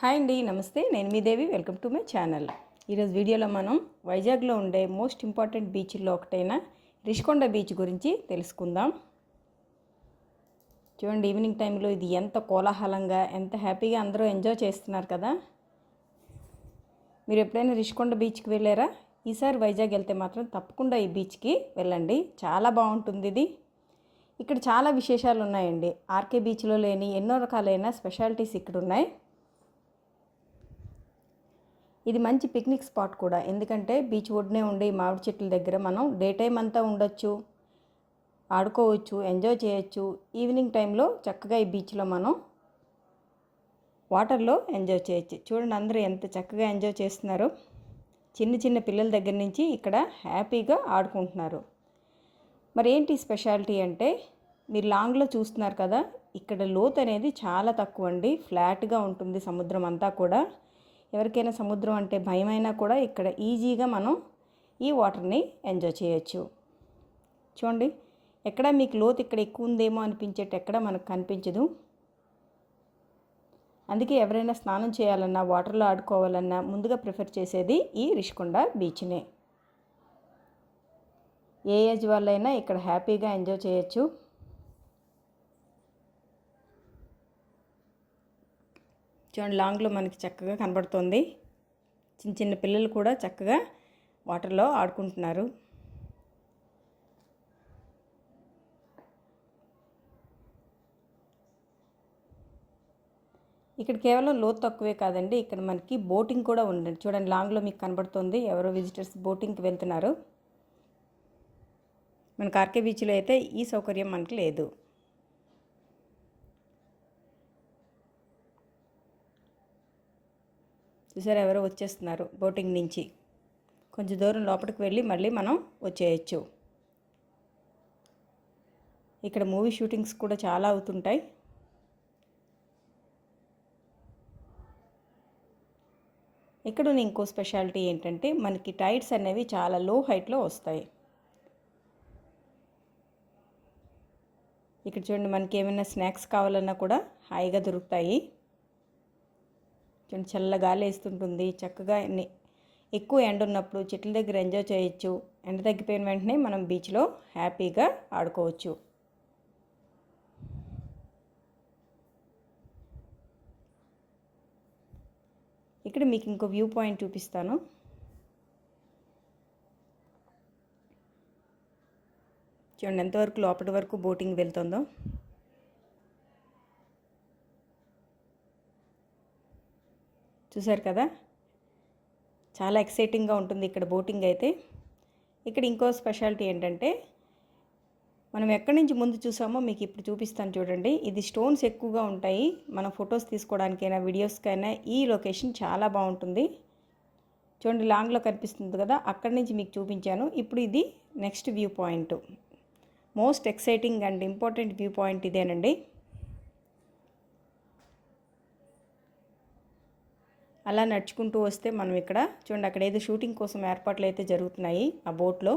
Hi అండి నమస్తే. నేను మీ Devi. Welcome to my channel. ఈరోజు వీడియోలో మనం వైజాగ్లో ఉండే మోస్ట్ ఇంపార్టెంట్ బీచ్ల్లో ఒకటైన రిషికొండ బీచ్ గురించి తెలుసుకుందాం. చూడండి ఈవినింగ్ టైంలో ఇది ఎంత కోలాహలంగా ఎంత హ్యాపీగా అందరూ ఎంజాయ్ చేస్తున్నారు కదా. మీరు ఎప్పుడైనా రిషికొండ బీచ్కి వెళ్ళారా? ఈసారి వైజాగ్ వెళ్తే మాత్రం తప్పకుండా ఈ బీచ్కి వెళ్ళండి. చాలా బాగుంటుంది ఇది. ఇక్కడ చాలా విశేషాలు ఉన్నాయండి. ఆర్కే బీచ్లో లేని ఎన్నో రకాలైన స్పెషాలిటీస్ ఇక్కడ ఉన్నాయి ఇది మంచి పిక్నిక్ స్పాట్ కూడా. ఎందుకంటే బీచ్ ఒడ్డునే ఈ మామిడి చెట్ల దగ్గర మనం డే టైం అంతా ఉండొచ్చు ఆడుకోవచ్చు ఎంజాయ్ చేయొచ్చు. ఈవినింగ్ టైంలో చక్కగా ఈ బీచ్లో మనం వాటర్లో ఎంజాయ్ చేయొచ్చు. చూడండి అందరూ ఎంత చక్కగా ఎంజాయ్ చేస్తున్నారు. చిన్న చిన్న పిల్లల దగ్గర నుంచి ఇక్కడ హ్యాపీగా ఆడుకుంటున్నారు. మరి ఏంటి స్పెషాలిటీ అంటే మీరు లాంగ్లో చూస్తున్నారు కదా ఇక్కడ లోతు అనేది చాలా తక్కువ అండి ఫ్లాట్గా ఉంటుంది సముద్రం అంతా కూడా. ఎవరికైనా సముద్రం అంటే భయమైనా కూడా ఇక్కడ ఈజీగా మనం ఈ వాటర్ని ఎంజాయ్ చేయొచ్చు. చూడండి ఎక్కడ మీకు లోతు ఇక్కడ ఎక్కువ ఉందేమో అనిపించేట ఎక్కడ మనకు కనిపించదు. అందుకే ఎవరైనా స్నానం చేయాలన్నా వాటర్లో ఆడుకోవాలన్నా ముందుగా ప్రిఫర్ చేసేది ఈ రిషికొండ బీచ్నే. ఏ ఏజ్ వాళ్ళైనా ఇక్కడ హ్యాపీగా ఎంజాయ్ చేయొచ్చు. చూడండి లాంగ్లో మనకి చక్కగా కనబడుతుంది. చిన్న చిన్న పిల్లలు కూడా చక్కగా వాటర్లో ఆడుకుంటున్నారు. ఇక్కడ కేవలం లోతు తక్కువే కాదండి ఇక్కడ మనకి బోటింగ్ కూడా ఉందండి. చూడండి లాంగ్లో మీకు కనబడుతుంది ఎవరో విజిటర్స్ బోటింగ్కి వెళ్తున్నారు. మన కార్కే బీచ్లో అయితే ఈ సౌకర్యం మనకి లేదు. చూసారు ఎవరో వచ్చేస్తున్నారు బోటింగ్ నుంచి. కొంచెం దూరం లోపలికి వెళ్ళి మళ్ళీ మనం వచ్చేయచ్చు. ఇక్కడ మూవీ షూటింగ్స్ కూడా చాలా అవుతుంటాయి. ఇక్కడ ఉన్న ఇంకో స్పెషాలిటీ ఏంటంటే మనకి టైడ్స్ అనేవి చాలా లో హైట్లో వస్తాయి. ఇక్కడ చూడండి మనకి ఏమైనా స్నాక్స్ కావాలన్నా కూడా హాయిగా దొరుకుతాయి. చూడండి చల్ల గాలి వేస్తుంటుంది చక్కగా ఎక్కువ ఎండ ఉన్నప్పుడు చెట్ల దగ్గర ఎంజాయ్ చేయొచ్చు. ఎండ తగ్గిపోయిన వెంటనే మనం బీచ్లో హ్యాపీగా ఆడుకోవచ్చు. ఇక్కడ మీకు ఇంకో వ్యూ పాయింట్ చూపిస్తాను. చూడండి ఎంతవరకు లోపటి వరకు బోటింగ్ వెళ్తుందో. చూశారు కదా? చాలా ఎక్సైటింగ్గా ఉంటుంది ఇక్కడ బోటింగ్ అయితే. ఇక్కడ ఇంకో స్పెషాలిటీ ఏంటంటే మనం ఎక్కడి నుంచి ముందు చూసామో మీకు ఇప్పుడు చూపిస్తాను చూడండి. ఇది స్టోన్స్ ఎక్కువగా ఉంటాయి. మనం ఫొటోస్ తీసుకోవడానికైనా వీడియోస్కైనా ఈ లొకేషన్ చాలా బాగుంటుంది. చూడండి లాంగ్లో కనిపిస్తుంది కదా? అక్కడి నుంచి మీకు చూపించాను. ఇప్పుడు ఇది next view point. Most exciting and important view point ఇదేనండి. అలా నడుచుకుంటూ వస్తే మనం ఇక్కడ చూడండి అక్కడ ఏదో షూటింగ్ కోసం ఏర్పాట్లు అయితే జరుగుతున్నాయి ఆ బోట్లో.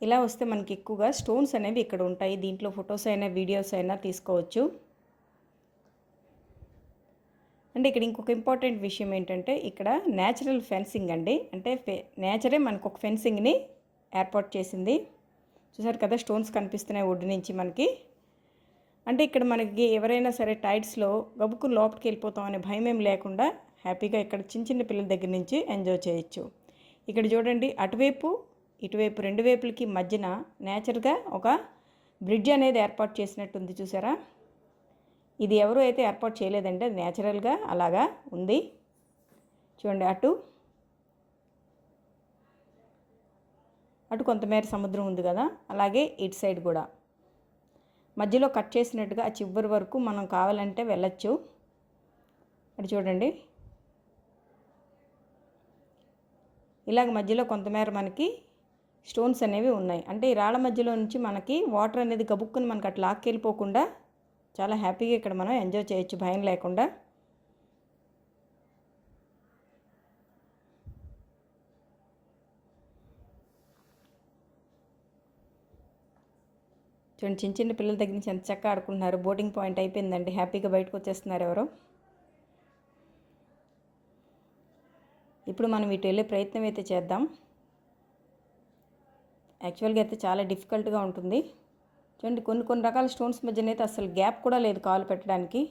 ఇలా వస్తే మనకి ఎక్కువగా స్టోన్స్ అనేవి ఇక్కడ ఉంటాయి. దీంట్లో ఫొటోస్ అయినా వీడియోస్ అయినా తీసుకోవచ్చు. అంటే ఇక్కడ ఇంకొక ఇంపార్టెంట్ విషయం ఏంటంటే ఇక్కడ న్యాచురల్ ఫెన్సింగ్ అండి. అంటే ఫె నేచరే మనకు ఒక ఫెన్సింగ్ని ఏర్పాటు చేసింది. చూసారు కదా స్టోన్స్ కనిపిస్తున్నాయి ఒడ్డు నుంచి మనకి. అంటే ఇక్కడ మనకి ఎవరైనా సరే టైడ్స్లో గబుకు లోపలికి వెళ్ళిపోతాం అనే భయం ఏం లేకుండా హ్యాపీగా ఇక్కడ చిన్న చిన్న పిల్లల దగ్గర నుంచి ఎంజాయ్ చేయొచ్చు. ఇక్కడ చూడండి అటువైపు ఇటువైపు రెండు వైపులకి మధ్యన నేచురల్గా ఒక బ్రిడ్జ్ అనేది ఏర్పాటు చేసినట్టుంది చూసారా? ఇది ఎవరు అయితే ఏర్పాటు చేయలేదంటే అది నేచురల్గా అలాగా ఉంది. చూడండి అటు అటు కొంతమేర సముద్రం ఉంది కదా అలాగే ఇటు సైడ్ కూడా. మధ్యలో కట్ చేసినట్టుగా ఆ చివరి వరకు మనం కావాలంటే వెళ్ళచ్చు. అది చూడండి. ఇలాగ మధ్యలో కొంతమేర మనకి స్టోన్స్ అనేవి ఉన్నాయి. అంటే ఈ రాళ్ళ మధ్యలో నుంచి మనకి వాటర్ అనేది గబుక్కుని మనకి అట్లా లాక్కెళ్ళిపోకుండా చాలా హ్యాపీగా ఇక్కడ మనం ఎంజాయ్ చేయొచ్చు. భయం లేకుండా. చూడండి చిన్న చిన్న పిల్లల దగ్గర నుంచి ఎంత చక్కగా ఆడుకుంటున్నారు. బోటింగ్ పాయింట్ అయిపోయిందండి. హ్యాపీగా బయటకు వచ్చేస్తున్నారు ఎవరో? ఇప్పుడు మనం ఇటు వెళ్ళే ప్రయత్నం అయితే చేద్దాం. యాక్చువల్గా అయితే చాలా డిఫికల్ట్గా ఉంటుంది. చూడండి కొన్ని కొన్ని రకాల స్టోన్స్ మధ్యన అయితే అసలు గ్యాప్ కూడా లేదు కాలు పెట్టడానికి.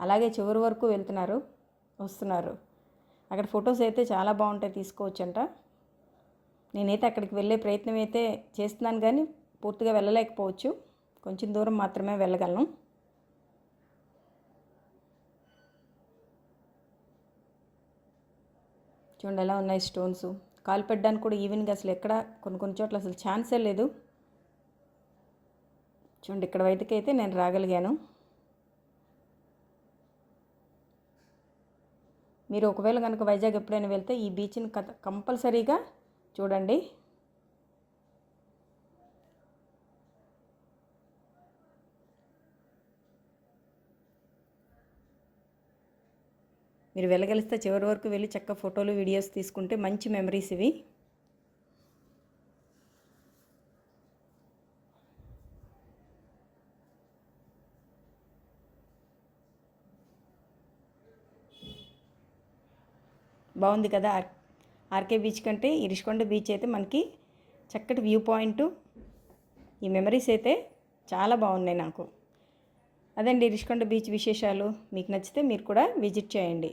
అలాగే చివరి వరకు వెళ్తున్నారు వస్తున్నారు. అక్కడ ఫొటోస్ అయితే చాలా బాగుంటాయి తీసుకోవచ్చంట. నేనైతే అక్కడికి వెళ్ళే ప్రయత్నం అయితే చేస్తున్నాను కానీ పూర్తిగా వెళ్ళలేకపోవచ్చు. కొంచెం దూరం మాత్రమే వెళ్ళగలను చూడండి ఎలా ఉన్నాయి స్టోన్స్. కాలు పెట్టడానికి కూడా ఈవెన్గా అసలు ఎక్కడ కొన్ని కొన్ని చోట్ల అసలు ఛాన్సే లేదు. చూడండి ఇక్కడ వైద్యకైతే నేను రాగలిగాను. మీరు ఒకవేళ కనుక వైజాగ్ ఎప్పుడైనా వెళ్తే ఈ బీచ్ని కంపల్సరీగా చూడండి. మీరు వెళ్ళగలిస్తే చివరి వరకు వెళ్ళి చక్క ఫోటోలు వీడియోస్ తీసుకుంటే మంచి మెమరీస్ ఇవి. బాగుంది కదా ఆర్ ఆర్కే బీచ్ కంటే ఇరిష్కొండ బీచ్ అయితే మనకి చక్కటి వ్యూ పాయింట్. ఈ మెమరీస్ అయితే చాలా బాగున్నాయి నాకు. అదండి ఇరిష్కొండ బీచ్ విశేషాలు. మీకు నచ్చితే మీరు కూడా విజిట్ చేయండి.